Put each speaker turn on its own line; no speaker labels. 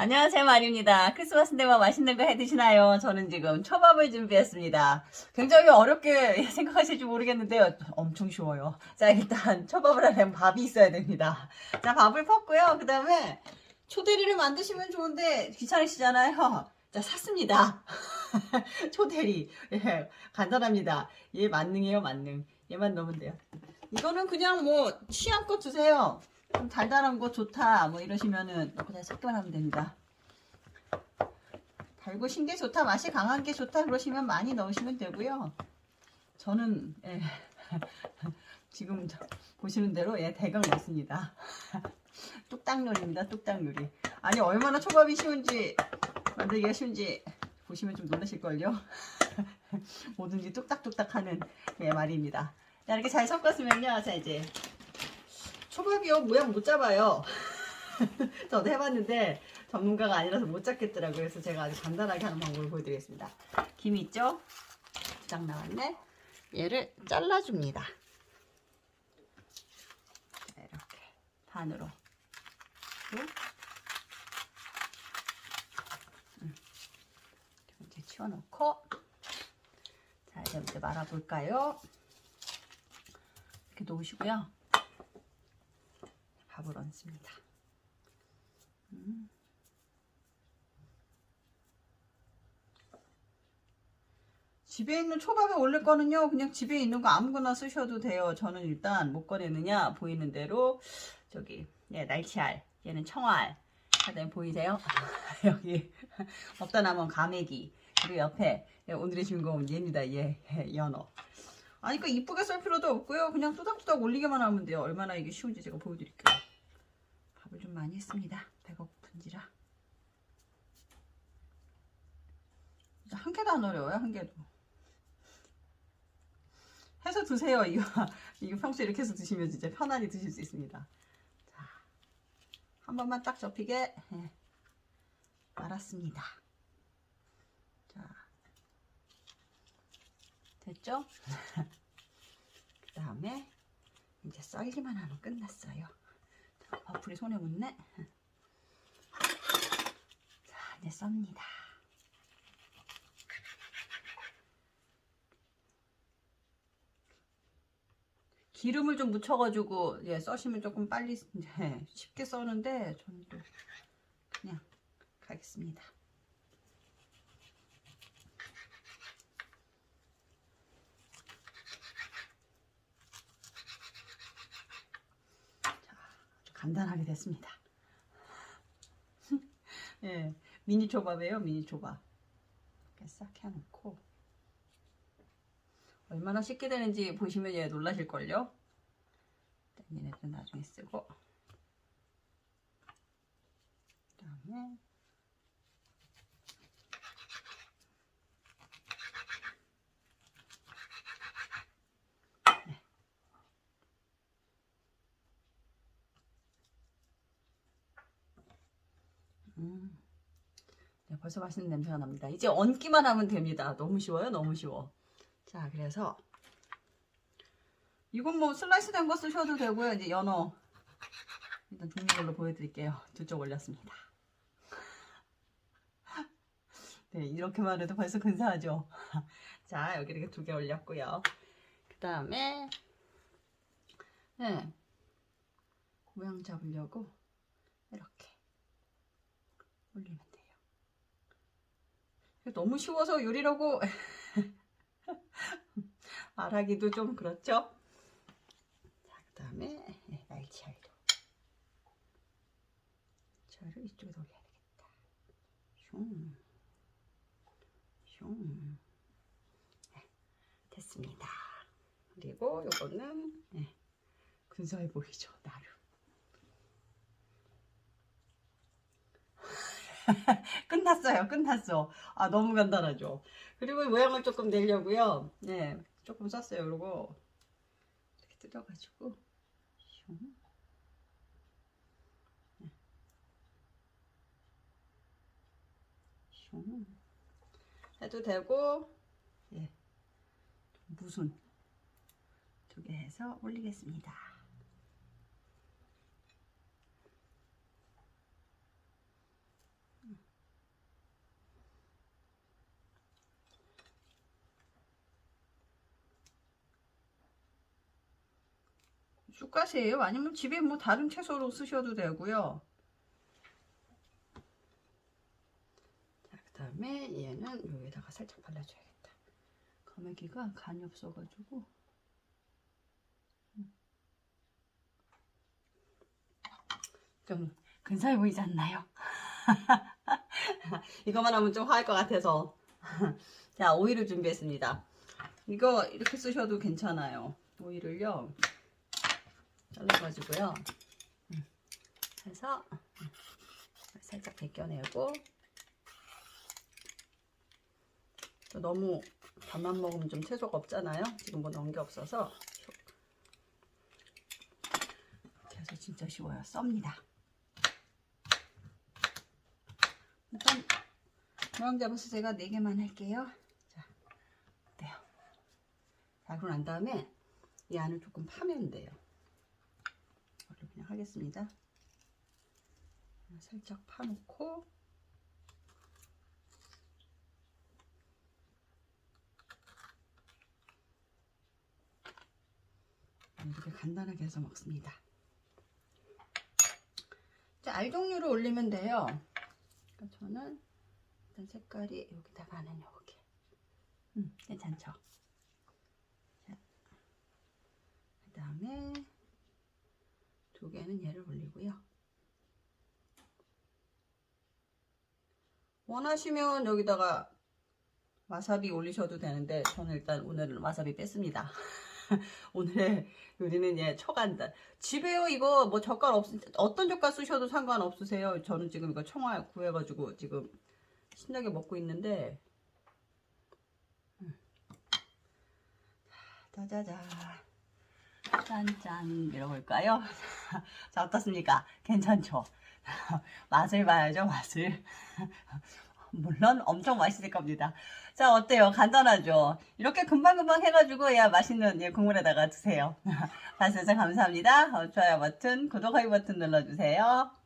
안녕하세요 마리입니다. 크리스마스인데 뭐 맛있는 거 해 드시나요? 저는 지금 초밥을 준비했습니다. 굉장히 어렵게 생각하실지 모르겠는데요. 엄청 쉬워요. 자 일단 초밥을 하려면 밥이 있어야 됩니다. 자 밥을 펐고요. 그 다음에 초대리를 만드시면 좋은데 귀찮으시잖아요. 자 샀습니다. 초대리 예, 간단합니다. 얘 만능이에요 만능. 얘만 넣으면 돼요. 이거는 그냥 뭐 취향껏 드세요. 좀 달달한 거 좋다 뭐 이러시면은 그냥 섞기만 하면 됩니다. 달고 신 게 좋다 맛이 강한 게 좋다 그러시면 많이 넣으시면 되고요. 저는 예, 지금 저- 보시는 대로 예, 대강 넣습니다. 뚝딱 요리입니다. 뚝딱 요리. 아니 얼마나 초밥이 쉬운지 만들기가 쉬운지 보시면 좀 놀라실걸요. 뭐든지 뚝딱뚝딱 하는 예, 말입니다. 자, 이렇게 잘 섞었으면요. 자 이제 초밥이요 모양 못 잡아요. 저도 해봤는데 전문가가 아니라서 못 잡겠더라고요. 그래서 제가 아주 간단하게 하는 방법을 보여드리겠습니다. 김 있죠? 두 장 나왔네. 얘를 잘라줍니다. 자, 이렇게 반으로. 또, 음. 이제 치워놓고 자 이제 말아볼까요? 이렇게 놓으시고요. 밥을 얹습니다. 음. 집에 있는 초밥에 올릴 거는요, 그냥 집에 있는 거 아무거나 쓰셔도 돼요. 저는 일단 못 꺼내느냐 보이는 대로 저기 예, 날치알, 얘는 청알, 그다음에 보이세요? 여기 없다 남은 가메기 그리고 옆에 예, 오늘의 주인공은 얘입니다. 얘 예, 연어. 아니 그 이쁘게 썰 필요도 없고요. 그냥 뚜덕뚜덕 올리기만 하면 돼요. 얼마나 이게 쉬운지 제가 보여드릴게요. 좀 많이 했습니다. 배가 고픈지라. 한 개도 안 어려워요. 한 개도. 해서 드세요. 이거 이거 평소에 이렇게 해서 드시면 진짜 편안히 드실 수 있습니다. 자, 한 번만 딱 접히게 예, 말았습니다. 자, 됐죠? 그 다음에 이제 썰기만 하면 끝났어요. 자, 버플이 손에 묻네. 자, 이제 썹니다. 기름을 좀 묻혀가지고 예, 써시면 조금 빨리 예, 쉽게 써는데 저는 또 그냥 가겠습니다. 아주 간단하게 됐습니다. 예, 미니 초밥이에요, 미니 초밥. 이렇게 싹 해놓고 얼마나 쉽게 되는지 보시면 얘 놀라실걸요? 얘네들 나중에 쓰고 그 다음에 네, 벌써 맛있는 냄새가 납니다. 이제 얹기만 하면 됩니다. 너무 쉬워요. 너무 쉬워. 자, 그래서 이건 뭐 슬라이스 된 거 쓰셔도 되고요. 이제 연어 일단 종류별로 보여드릴게요. 두쪽 올렸습니다. 네, 이렇게만 해도 벌써 근사하죠. 자, 여기 이렇게 두 개 올렸고요. 그 다음에 네, 모양 잡으려고 이렇게 올리면 돼요. 너무 쉬워서 요리라고 말하기도 좀 그렇죠? 자, 그 다음에 날치알도. 날치알을 이쪽에다 올려야 되겠다. 슝. 슝. 네, 됐습니다. 그리고 요거는 네, 근사해 보이죠, 나름. 끝났어요, 끝났어. 아, 너무 간단하죠. 그리고 모양을 조금 내려고요. 네, 조금 썼어요. 그리고 이렇게 뜯어가지고. 해도 되고, 예, 무순 두개 해서 올리겠습니다. 쑥가시예요. 아니면 집에 뭐 다른 채소로 쓰셔도 되고요. 자, 그다음에 얘는 여기다가 살짝 발라줘야겠다. 가마귀가 간이 없어가지고. 음. 좀 근사해 보이지 않나요? 이거만 하면 좀 화할 것 같아서. 자, 오이를 준비했습니다. 이거 이렇게 쓰셔도 괜찮아요. 오이를요. 잘라가지고요. 음, 해서 음, 살짝 벗겨내고 또 너무 밥만 먹으면 좀 채소가 없잖아요. 지금 뭐 넣은 게 없어서 해서 진짜 쉬워요. 썹니다. 일단 모양 잡아서 제가 4개만 할게요. 자, 어때요? 자, 그러고 난 다음에 이 안을 조금 파면 돼요. 그냥 하겠습니다. 살짝 파놓고 이렇게 간단하게 해서 먹습니다. 자, 알 종류를 올리면 돼요. 그러니까 저는 일단 색깔이 여기다가는 이렇게 음, 괜찮죠? 그 다음에 두 개는 얘를 올리고요. 원하시면 여기다가 와사비 올리셔도 되는데 저는 일단 오늘은 와사비 뺐습니다. 오늘의 요리는 예 초간단. 집에요 이거 뭐 젓갈 없 어떤 젓갈 쓰셔도 상관없으세요. 저는 지금 이거 청아 구해가지고 지금 신나게 먹고 있는데. 음. 짜자자. 짠짠 밀어볼까요? 자 어떻습니까? 괜찮죠? 맛을 봐야죠 맛을 물론 엄청 맛있을 겁니다 자 어때요? 간단하죠? 이렇게 금방금방 해가지고 야 맛있는 예, 국물에다가 드세요 봐주셔서 감사합니다 어, 좋아요 버튼 구독하기 버튼 눌러주세요